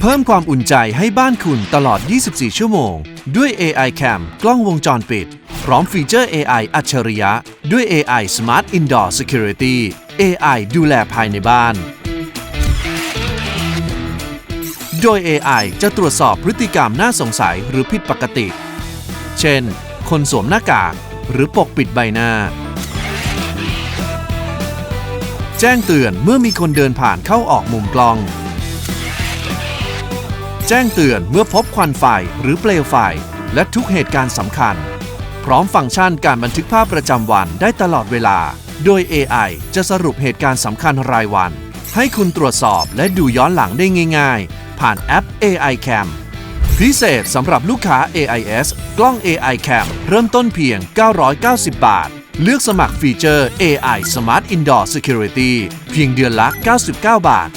เพิ่มความอุ่นใจให้บ้านคุณตลอด 24 ชั่วโมง ด้วย AI Cam กล้องวงจรปิด พร้อมฟีเจอร์ AI อัจฉริยะ ด้วย AI Smart Indoor Security AI ดูแลภายในบ้าน โดย AI จะตรวจสอบพฤติกรรมน่าสงสัยหรือผิดปกติ เช่น คนสวมหน้ากาก หรือปกปิดใบหน้า แจ้งเตือนเมื่อมีคนเดินผ่านเข้าออกมุมกล้อง แจ้งเตือนเมื่อพบควันไฟหรือเปลวไฟ และทุกเหตุการณ์สำคัญ พร้อมฟังก์ชันการบันทึกภาพประจำวันได้ตลอดเวลา โดย AI จะสรุปเหตุการณ์สำคัญรายวัน ให้คุณตรวจสอบและดูย้อนหลังได้ง่าย ๆ ผ่านแอป AI Cam พิเศษสำหรับลูกค้า AIS กล้อง AI Cam เริ่มต้นเพียง 990 บาท เลือกสมัครฟีเจอร์ AI Smart Indoor Security เพียงเดือนละ 99 บาท